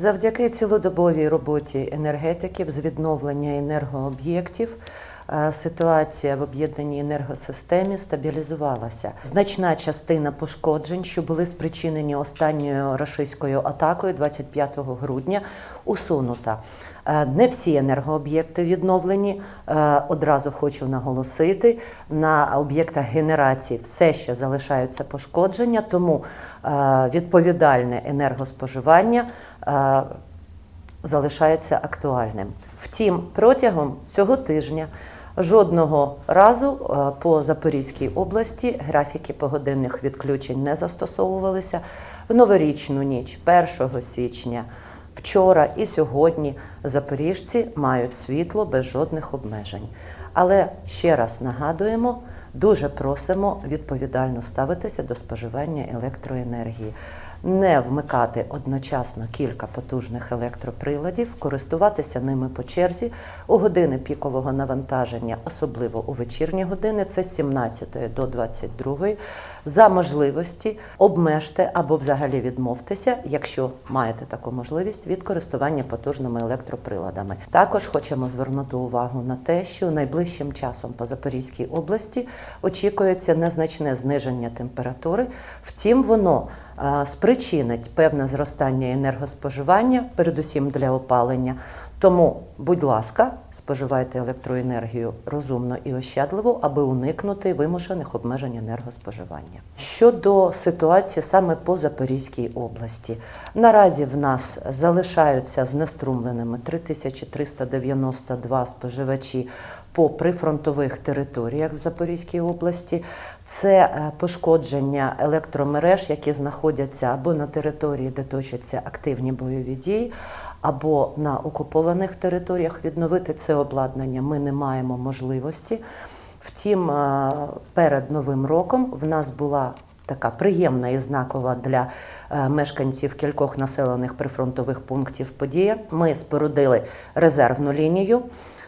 Завдяки цілодобовій роботі енергетиків з відновлення енергооб'єктів ситуація в об'єднаній енергосистемі стабілізувалася. Значна частина пошкоджень, що були спричинені останньою рашистською атакою 25 грудня, усунута. Е, Не всі енергооб'єкти відновлені. Е, Одразу хочу наголосити, на об'єктах генерації все ще залишаються пошкодження, тому е, відповідальне енергоспоживання е, залишається актуальним. Втім, протягом цього тижня жодного разу е, по Запорізькій області графіки погодинних відключень не застосовувалися. В новорічну ніч, 1 січня, вчора і сьогодні запоріжці мають світло без жодних обмежень. Але ще раз нагадуємо, дуже просимо відповідально ставитися до споживання електроенергії, не вмикати одночасно кілька потужних електроприладів, користуватися ними по черзі. У години пікового навантаження, особливо у вечірні години, це з 17 до 22, за можливості обмежте або взагалі відмовтеся, якщо маєте таку можливість, від користування потужними електроприладами. Також хочемо звернути увагу на те, що найближчим часом по Запорізькій області очікується незначне зниження температури, втім воно спричинить певне зростання енергоспоживання, передусім для опалення. Тому, будь ласка, споживайте електроенергію розумно і ощадливо, аби уникнути вимушених обмежень енергоспоживання. Щодо ситуації саме по Запорізькій області, наразі в нас залишаються знеструмленими 3392 споживачі по прифронтових територіях в Запорізькій області. Це е, пошкодження електромереж, які знаходяться або на території, де точаться активні бойові дії, або на окупованих територіях. Відновити це обладнання ми не маємо можливості. Втім, е, перед Новим роком в нас була така приємна і знакова для е, мешканців кількох населених прифронтових пунктів подія. Ми спорудили резервну лінію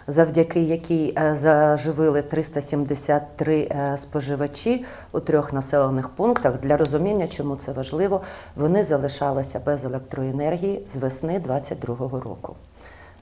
завдяки якій е, заживили 373 е, споживачі у трьох населених пунктах. Для розуміння, чому це важливо, вони залишалися без електроенергії з весни 2022 року.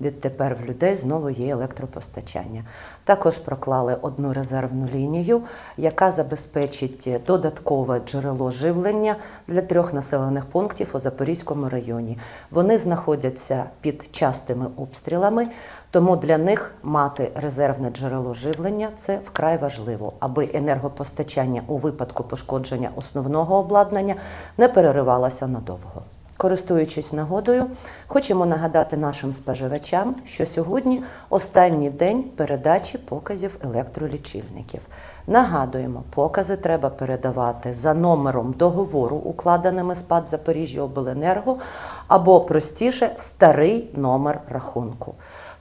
Відтепер в людей знову є електропостачання. Також проклали одну резервну лінію, яка забезпечить додаткове джерело живлення для трьох населених пунктів у Запорізькому районі. Вони знаходяться під частими обстрілами, тому для них мати резервне джерело живлення це вкрай важливо, аби енергопостачання у випадку пошкодження основного обладнання не переривалося надовго. Користуючись нагодою, хочемо нагадати нашим споживачам, що сьогодні останній день передачі показів електролічильників. Нагадуємо, покази треба передавати за номером договору, укладеними з ПАД Запоріжжя Обленерго, або простіше старий номер рахунку.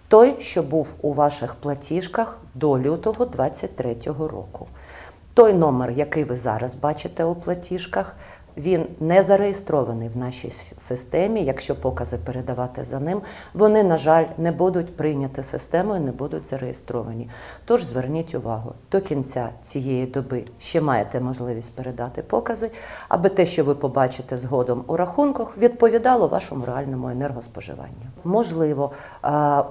Той, що був у ваших платіжках до лютого 2023 року. Той номер, який ви зараз бачите у платіжках, він не зареєстрований в нашій системі. Якщо покази передавати за ним, вони, на жаль, не будуть прийняті системою, не будуть зареєстровані. Тож зверніть увагу, до кінця цієї доби ще маєте можливість передати покази, аби те, що ви побачите згодом у рахунках, відповідало вашому реальному енергоспоживанню. Можливо,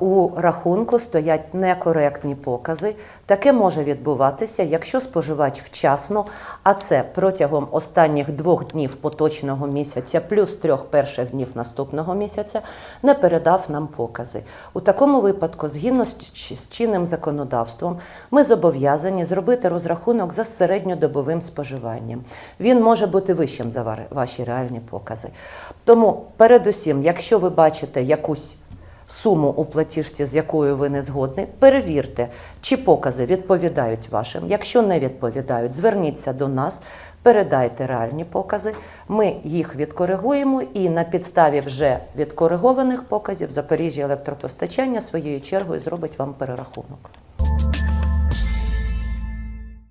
у рахунку стоять некоректні покази. Таке може відбуватися, якщо споживач вчасно, а це протягом останніх двох днів поточного місяця, плюс трьох перших днів наступного місяця, не передав нам покази. У такому випадку, згідно з чинним законодавством, ми зобов'язані зробити розрахунок за середньодобовим споживанням. Він може бути вищим за ваші реальні покази. Тому, передусім, якщо ви бачите якусь суму у платіжці, з якою ви не згодні, перевірте, чи покази відповідають вашим. Якщо не відповідають, зверніться до нас, передайте реальні покази. Ми їх відкоригуємо і на підставі вже відкоригованих показів Запоріжжя електропостачання своєю чергою зробить вам перерахунок.